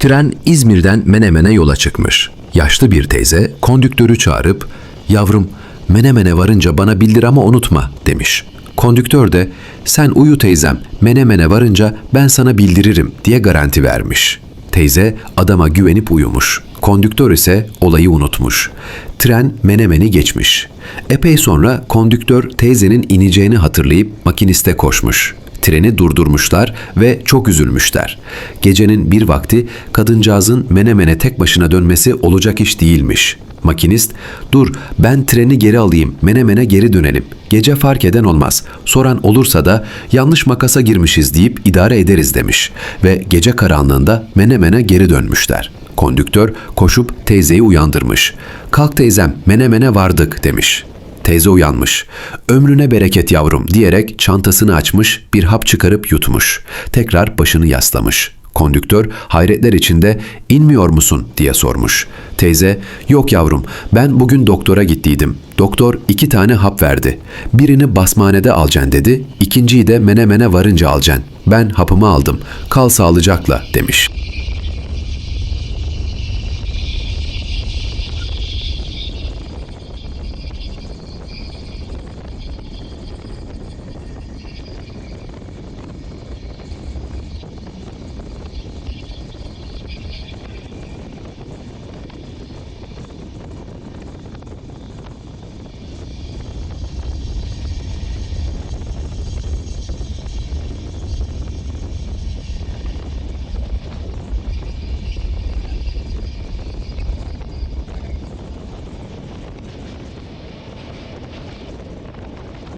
Tren İzmir'den Menemen'e yola çıkmış. Yaşlı bir teyze kondüktörü çağırıp "Yavrum, Menemen'e varınca bana bildir ama unutma." demiş. Kondüktör de "Sen uyu teyzem, Menemen'e varınca ben sana bildiririm." diye garanti vermiş. Teyze adama güvenip uyumuş. Kondüktör ise olayı unutmuş. Tren Menemen'i geçmiş. Epey sonra kondüktör teyzenin ineceğini hatırlayıp makiniste koşmuş. Treni durdurmuşlar ve çok üzülmüşler. Gecenin bir vakti kadıncağızın Menemen'e tek başına dönmesi olacak iş değilmiş. Makinist, dur ben treni geri alayım, Menemen'e geri dönelim. Gece fark eden olmaz. Soran olursa da yanlış makasa girmişiz deyip idare ederiz demiş. Ve gece karanlığında Menemen'e geri dönmüşler. Kondüktör koşup teyzeyi uyandırmış. Kalk teyzem, Menemen'e vardık demiş. Teyze uyanmış. Ömrüne bereket yavrum diyerek çantasını açmış, bir hap çıkarıp yutmuş. Tekrar başını yaslamış. Kondüktör hayretler içinde inmiyor musun diye sormuş. Teyze yok yavrum ben bugün doktora gittiydim. Doktor iki tane hap verdi. Birini basmanede alacaksın dedi. ikinciyi de menemene varınca alacaksın. Ben hapımı aldım. Kal sağlıcakla demiş.''